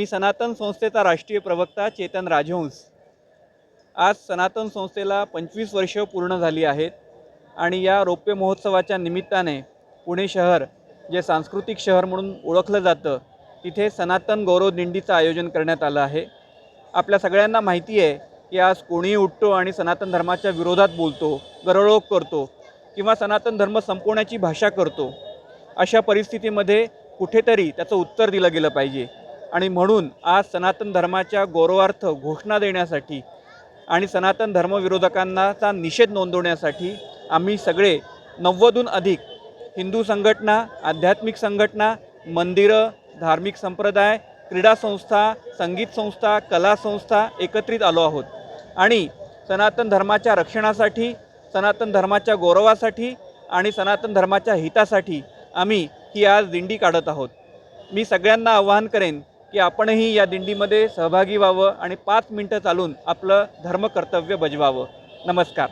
मी सनातन संस्थेचा राष्ट्रीय प्रवक्ता चेतन राजहंस. आज सनातन संस्थेला पंचवीस वर्ष पूर्ण झाली आहेत आणि या रौप्य महोत्सवाच्या निमित्ताने पुणे शहर जे सांस्कृतिक शहर म्हणून ओळखलं जातं तिथे सनातन गौरव दिंडीचं आयोजन करण्यात आलं आहे. आपल्या सगळ्यांना माहिती आहे की आज कोणीही उठतो आणि सनातन धर्माच्या विरोधात बोलतो गरळोक करतो किंवा सनातन धर्म संपवण्याची भाषा करतो अशा परिस्थितीमध्ये कुठेतरी त्याचं उत्तर दिलं गेलं पाहिजे. आणि म्हणून आज सनातन धर्माच्या गौरवार्थ घोषणा देण्यासाठी आणि सनातन धर्मविरोधकांनाचा निषेध नोंदवण्यासाठी आम्ही सगळे नव्वदहून अधिक हिंदू संघटना आध्यात्मिक संघटना मंदिरं धार्मिक संप्रदाय क्रीडा संस्था संगीत संस्था कला संस्था एकत्रित आलो आहोत. आणि सनातन धर्माच्या रक्षणासाठी सनातन धर्माच्या गौरवासाठी आणि सनातन धर्माच्या हितासाठी आम्ही ही आज दिंडी काढत आहोत. मी सगळ्यांना आवाहन करेन की आपणही या दिंडीमध्ये सहभागी व्हावं आणि पाच मिनटं चालून आपलं धर्मकर्तव्य बजवावं. नमस्कार.